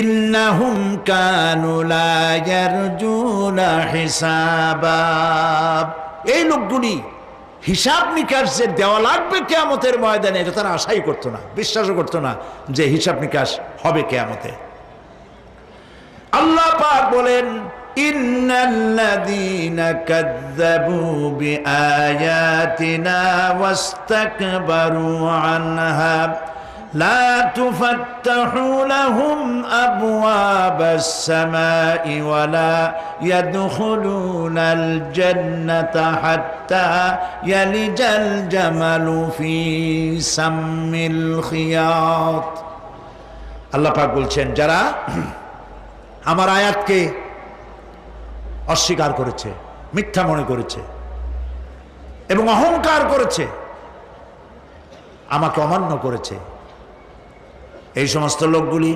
ইন্নাহুম কানু লা ইয়ারজুনা হিসাবা। এই লোকগুলি হিসাব নিকাশ যে দেওয়া লাগবে কেয়ামতের ময়দানে, এটা তারা আশাই করতো না, বিশ্বাসও করতো না যে হিসাব নিকাশ হবে কেয়ামতে। আল্লাহ পাক বলেন, ইন্নাল্লাযীনা কাযযাবু বিআয়াতিনা ওয়াস্তাকবারু আনহা। لا تفتح لهم أبواب السماء ولا يدخلون الجنة حتى يلج الجمل في سم الخياط আল্লাহ পাক বলছেন যারা আমার আয়াতকে অস্বীকার করেছে মিথ্যা মনে করেছে এবং অহংকার করেছে আমাকে অমান্য করেছে এই সমস্ত লোকগুলি